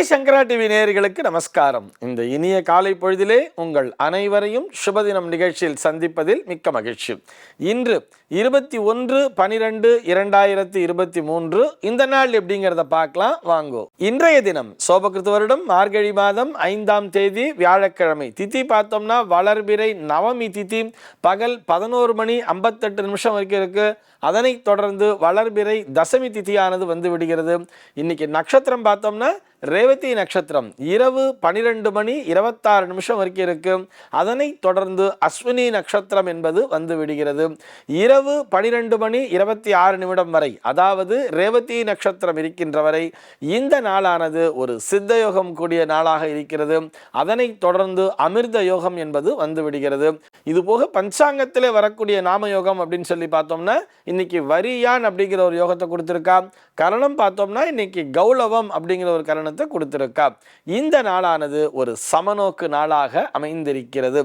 ஸ்ரீ சங்கரா TV நேயர்களுக்கு நமஸ்காரம். இந்த இனிய காலை பொழுதிலே உங்கள் அனைவரையும் சுபதினம் நிகழ்ச்சியில் சந்திப்பதில் மிக்க மகிழ்ச்சி. இன்று இருபத்தி ஒன்று பனிரெண்டு இரண்டாயிரத்தி இருபத்தி மூன்று இந்த நாள் எப்படிங்கிறத பார்க்கலாம். வாங்கோ. இன்றைய தினம் சோபகிருத்து வருடம் மார்கழி மாதம் ஐந்தாம் தேதி வியாழக்கிழமை. திதி பார்த்தோம்னா வளர்பிறை நவமி திதி. பகல் பதினோரு மணி ஐம்பத்தெட்டு நிமிஷம் வரைக்கும் இருக்கு. அதனைத் தொடர்ந்து வளர்பிறை தசமி திதியானது வந்து விடுகிறது. இன்னைக்கு நட்சத்திரம் பார்த்தோம்னா ரேவதி நட்சத்திரம். இரவு பனிரெண்டு மணி இருபத்தாறு நிமிஷம் வரைக்கும் இருக்கும் அதனைத் தொடர்ந்து அஸ்வினி நட்சத்திரம் என்பது வந்து விடுகிறது. இரவு பனிரெண்டு மணி இருபத்தி ஆறு நிமிடம் வரை அதாவது ரேவதி நட்சத்திரம் இருக்கின்ற வரை இந்த நாளானது ஒரு சித்த யோகம் கூடிய நாளாக இருக்கிறது. அதனைத் தொடர்ந்து அமிர்த யோகம் என்பது வந்து விடுகிறது. இது போக பஞ்சாங்கத்திலே வரக்கூடிய நாம யோகம் அப்படின்னு சொல்லி பார்த்தோம்னா இன்னைக்கு வரியான் அப்படிங்கிற ஒரு யோகத்தை கொடுத்துருக்கா. கரணம் பார்த்தோம்னா இன்னைக்கு கௌலவம் அப்படிங்கிற ஒரு கரணத்தை கொடுத்துருக்கா. இந்த நாளானது ஒரு சமநோக்கு நாளாக அமைந்திருக்கிறது.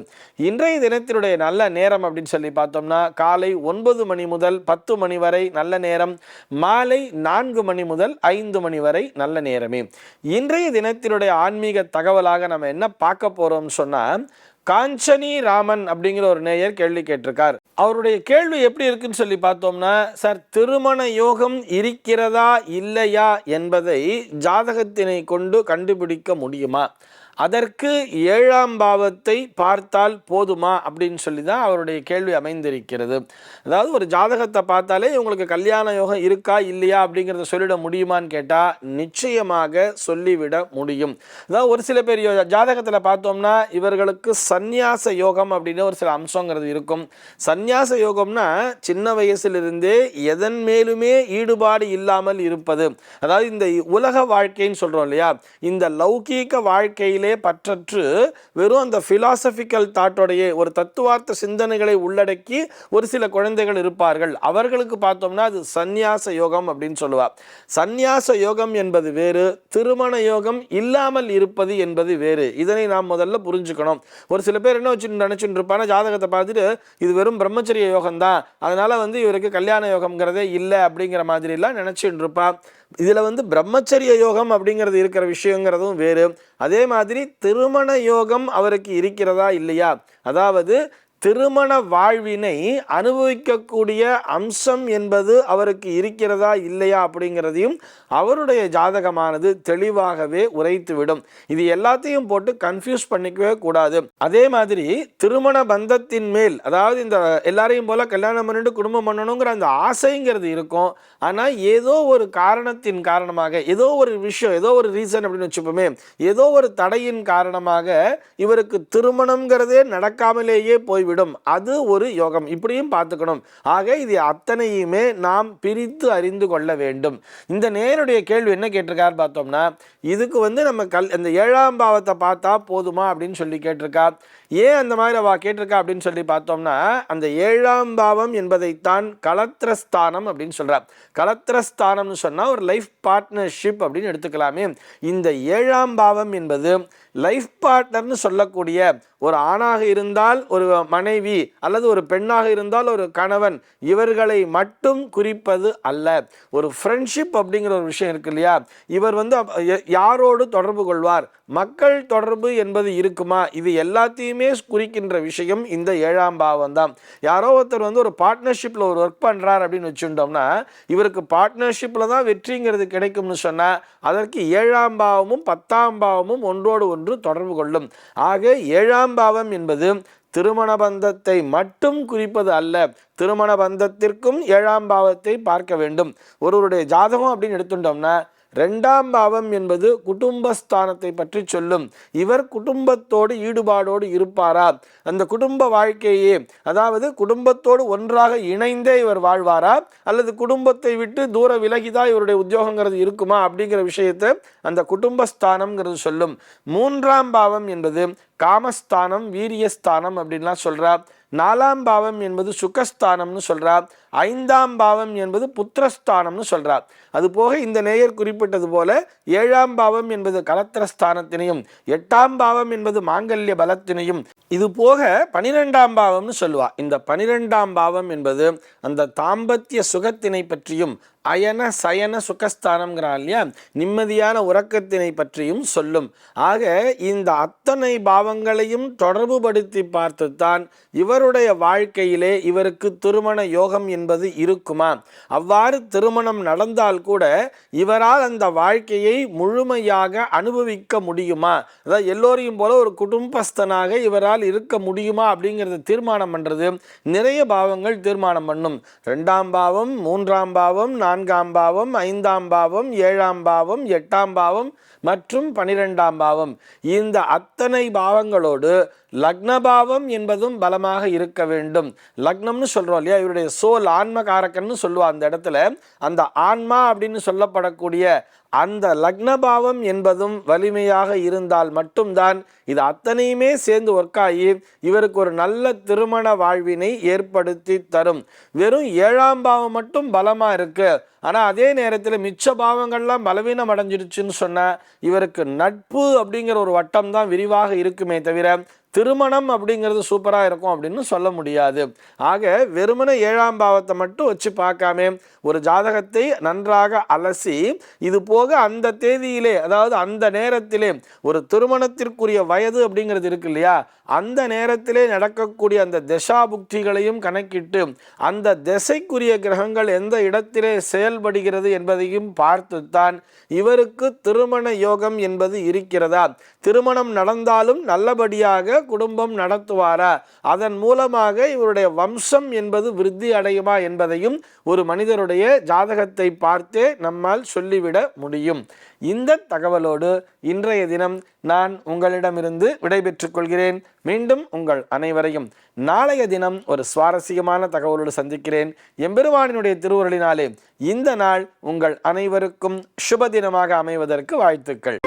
இன்றைய தினத்தினுடைய நல்ல நேரம் அப்படின்னு சொல்லி பார்த்தோம்னா காலை ஒன்பது மணி முதல் பத்து மணி வரை நல்ல நேரம் மாலை நான்கு மணி முதல் ஐந்து மணி வரை நல்ல நேரமே. இன்றைய தினத்தினுடைய ஆன்மீக தகவலாக நம்ம என்ன பார்க்க போகிறோம்னு சொன்னால் காஞ்சனி ராமன் அப்படிங்கிற ஒரு நேயர் கேள்வி கேட்டிருக்கார். அவருடைய கேள்வி எப்படி இருக்குன்னு சொல்லி பார்த்தோம்னா சார் திருமண யோகம் இருக்கிறதா இல்லையா என்பதை ஜாதகத்தினை கொண்டு கண்டுபிடிக்க முடியுமா? அதற்கு ஏழாம் பாவத்தை பார்த்தால் போதுமா அப்படின்னு சொல்லி தான் அவருடைய கேள்வி அமைந்திருக்கிறது. அதாவது ஒரு ஜாதகத்தை பார்த்தாலே இவங்களுக்கு கல்யாண யோகம் இருக்கா இல்லையா அப்படிங்கிறத சொல்லிட முடியுமான்னு கேட்டால் நிச்சயமாக சொல்லிவிட முடியும். அதாவது ஒரு சில பேர் ஜாதகத்தில் பார்த்தோம்னா இவர்களுக்கு சந்நியாச யோகம் அப்படின்னு ஒரு சில அம்சங்கிறது இருக்கும். சந்நியாச யோகம்னா சின்ன வயசிலிருந்தே எதன் மேலுமே ஈடுபாடு இல்லாமல் இருப்பது. அதாவது இந்த உலக வாழ்க்கைன்னு சொல்கிறோம் இல்லையா? இந்த லௌகீக வாழ்க்கையில் பற்றற்று வெறும் அந்த பிலாசபிக்கல் தாட்டோடையே ஒரு தத்துவார்த்த சிந்தனைகளை உள்ளடக்கி ஒரு சில குழந்தைகள் இருப்பார்கள். அவர்களுக்கு பார்த்தோம்னா அது சந்நியாச யோகம் அப்படின்னு சொல்லுவார் சந்நியாச யோகம் என்பது வேறு திருமண யோகம் இல்லாமல் இருப்பது என்பது வேறு. இதனை நாம் முதல்ல புரிஞ்சுக்கணும். ஒரு சில பேர் என்ன வச்சு நினச்சின்னு இருப்பாங்க ஜாதகத்தை பார்த்துட்டு இது வெறும் பிரம்மச்சரிய யோகம் தான் அதனால் வந்து இவருக்கு கல்யாண யோகம்ங்கிறதே இல்லை அப்படிங்கிற மாதிரிலாம் நினச்சின்னு இருப்பான் இதில் வந்து பிரம்மச்சரிய யோகம் அப்படிங்கிறது இருக்கிற விஷயங்கிறதும் வேறு. அதே மாதிரி திருமண யோகம் அவருக்கு இருக்கிறதா இல்லையா? அதாவது திருமண வாழ்வினை அனுபவிக்கக்கூடிய அம்சம் என்பது அவருக்கு இருக்கிறதா இல்லையா அப்படிங்கிறதையும் அவருடைய ஜாதகமானது தெளிவாகவே உரைத்துவிடும். இது எல்லாத்தையும் போட்டு கன்ஃபியூஸ் பண்ணிக்கவே கூடாது. அதே மாதிரி திருமண பந்தத்தின் மேல் அதாவது இந்த எல்லாரையும் போல கல்யாணம் பண்ணிட்டு குடும்பம் பண்ணணுங்கிற அந்த ஆசைங்கிறது இருக்கும். ஆனால் ஏதோ ஒரு காரணத்தின் காரணமாக ஏதோ ஒரு விஷயம் ஏதோ ஒரு ரீசன் அப்படின்னு வச்சுப்போமே ஏதோ ஒரு தடையின் காரணமாக இவருக்கு திருமணம்ங்கிறதே நடக்காமலேயே போய் போய்விடும் அது ஒரு யோகம். இப்படியும் பார்த்துக்கணும். ஆக இது அத்தனையுமே நாம் பிரித்து அறிந்து கொள்ள வேண்டும். இந்த நேருடைய கேள்வி என்ன கேட்டிருக்காரு பார்த்தோம்னா இதுக்கு வந்து நம்ம கல் இந்த ஏழாம் பாவத்தை பார்த்தா போதுமா அப்படின்னு சொல்லி கேட்டிருக்கா ஏன் அந்த மாதிரி அவ கேட்டிருக்கா அப்படின்னு சொல்லி பார்த்தோம்னா அந்த ஏழாம் பாவம் என்பதைத்தான் கலத்திரஸ்தானம் அப்படின்னு சொல்கிறார் கலத்திரஸ்தானம்னு சொன்னால் ஒரு லைஃப் பார்ட்னர்ஷிப் அப்படின்னு எடுத்துக்கலாமே. இந்த ஏழாம் பாவம் என்பது லைஃப் பார்ட்னர்னு சொல்லக்கூடிய ஒரு ஆணாக இருந்தால் ஒரு மனைவி அல்லது ஒரு பெண்ணாக இருந்தால் ஒரு கணவன் இவர்களை மட்டும் குறிப்பது அல்ல. ஒரு ஃப்ரெண்ட்ஷிப் அப்படிங்கிற ஒரு விஷயம் இருக்கு இல்லையா? இவர் வந்து யாரோடு தொடர்பு கொள்வார்? மக்கள் தொடர்பு என்பது இருக்குமா? இது எல்லாத்தையுமே குறிக்கின்ற விஷயம் இந்த ஏழாம் பாவம் தான். யாரோ ஒருத்தர் வந்து ஒரு பார்ட்னர்ஷிப்பில் ஒரு ஒர்க் பண்ணுறார் அப்படின்னு வச்சுட்டோம்னா இவருக்கு பார்ட்னர்ஷிப்பில் தான் வெற்றிங்கிறது கிடைக்கும்னு சொன்னால் அதற்கு ஏழாம் பாவமும் பத்தாம் பாவமும் ஒன்றோடு ஒன்று தொடர்பு கொள்ளும். ஆக ஏழாம் பாவம் என்பது திருமண பந்தத்தை மட்டும் குறிப்பது அல்ல. திருமண பந்தத்திற்கும் ஏழாம் பாவத்தை பார்க்க வேண்டும். ஒருவருடைய ஜாதகம் அப்படின்னு எடுத்துட்டோம்னா ரெண்டாம் பாவம் என்பது குடும்பஸ்தானத்தை பற்றி சொல்லும். இவர் குடும்பத்தோடு ஈடுபாடோடு இருப்பாரா? அந்த குடும்ப வாழ்க்கையே அதாவது குடும்பத்தோடு ஒன்றாக இணைந்தே இவர் வாழ்வாரா? அல்லது குடும்பத்தை விட்டு தூர விலகிதான் இவருடைய உத்தியோகங்கிறது இருக்குமா? அப்படிங்கிற விஷயத்தை அந்த குடும்பஸ்தானம்ங்கிறது சொல்லும். மூன்றாம் பாவம் என்பது காமஸ்தானம் வீரியஸ்தானம் அப்படின்லாம் சொல்கிறார் நாலாம் பாவம் என்பது சுகஸ்தானம்னு சொல்கிறார் ஐந்தாம் பாவம் என்பது புத்திரஸ்தானம்னு சொல்கிறார் அது போக இந்த நேயர் குறிப்பிட்டது போல ஏழாம் பாவம் என்பது கலத்திரஸ்தானத்தினையும் எட்டாம் பாவம் என்பது மாங்கல்ய பலத்தினையும் இது போக பனிரெண்டாம் பாவம்னு சொல்லுவா. இந்த பனிரெண்டாம் பாவம் என்பது அந்த தாம்பத்திய சுகத்தினை பற்றியும் அயன சயன சுகஸ்தானம்ங்கிறான் இல்லையா? நிம்மதியான உறக்கத்தினை பற்றியும் சொல்லும். ஆக இந்த அத்தனை பாவங்களையும் தொடர்புபடுத்தி பார்த்துத்தான் இவருடைய வாழ்க்கையிலே இவருக்கு திருமண யோகம் என்பது என்பது இருக்குமா? அவ்வாறு திருமணம் நடந்தால் கூட இவரால் அந்த வாழ்க்கையை முழுமையாக அனுபவிக்க முடியுமா? அதாவது எல்லோரையும் போல ஒரு குடும்பஸ்தனாக இவரால் இருக்க முடியுமா அப்படிங்கிறத தீர்மானம் பண்ணுறது நிறைய பாவங்கள் தீர்மானம் பண்ணும். ரெண்டாம் பாவம் மூன்றாம் பாவம் நான்காம் பாவம் ஐந்தாம் பாவம் ஏழாம் பாவம் எட்டாம் பாவம் மற்றும் பனிரெண்டாம் பாவம். இந்த அத்தனை பாவங்களோடு லக்னபாவம் என்பதும் பலமாக இருக்க வேண்டும். லக்னம்னு சொல்கிறோம் இல்லையா? இவருடைய சோல் ஆன்மகாரக்கன்னு சொல்லுவா அந்த இடத்துல. அந்த ஆன்மா அப்படின்னு சொல்லப்படக்கூடிய அந்த லக்னபாவம் என்பதும் வலிமையாக இருந்தால் மட்டும்தான் இது அத்தனையுமே சேர்ந்து ஒர்க் ஆகி இவருக்கு ஒரு நல்ல திருமண வாழ்வினை ஏற்படுத்தி தரும். வெறும் ஏழாம் பாவம் மட்டும் பலமாக இருக்குது ஆனால் அதே நேரத்தில் மிச்ச பாவங்கள்லாம் பலவீனம் அடைஞ்சிருச்சுன்னு சொன்னால் இவருக்கு நட்பு அப்படிங்கிற ஒரு வட்டம் தான் விரிவாக இருக்குமே தவிர திருமணம் அப்படிங்கிறது சூப்பராக இருக்கும் அப்படின்னு சொல்ல முடியாது. ஆக வெறுமனே ஏழாம் பாவத்தை மட்டும் வச்சு பார்க்காம ஒரு ஜாதகத்தை நன்றாக அலசி இது போக அந்த தேதியிலே அதாவது அந்த நேரத்திலே ஒரு திருமணத்திற்குரிய வயது அப்படிங்கிறது இருக்கு இல்லையா? அந்த நேரத்திலே நடக்கக்கூடிய அந்த திசா புக்திகளையும் கணக்கிட்டு அந்த திசைக்குரிய கிரகங்கள் எந்த இடத்திலே செயல்படுகிறது என்பதையும் பார்த்துத்தான் இவருக்கு திருமண யோகம் என்பது இருக்கிறதா? திருமணம் நடந்தாலும் நல்லபடியாக குடும்பம் நடத்துவாரா? அதன் மூலமாக இவருடைய வம்சம் என்பது விருத்தி அடையுமா என்பதையும் ஒரு மனிதருடைய ஜாதகத்தை பார்த்தே நம்மால் சொல்லிவிட முடியும். இந்த தகவலோடு இன்றைய தினம் நான் உங்களிடமிருந்து விடைபெற்றுக் கொள்கிறேன். மீண்டும் உங்கள் அனைவரையும் நாளைய தினம் ஒரு சுவாரஸ்யமான தகவலோடு சந்திக்கிறேன். எம்பெருமானினுடைய திருவுருளினாலே இந்த நாள் உங்கள் அனைவருக்கும் சுப தினமாக அமைவதற்கு வாழ்த்துக்கள்.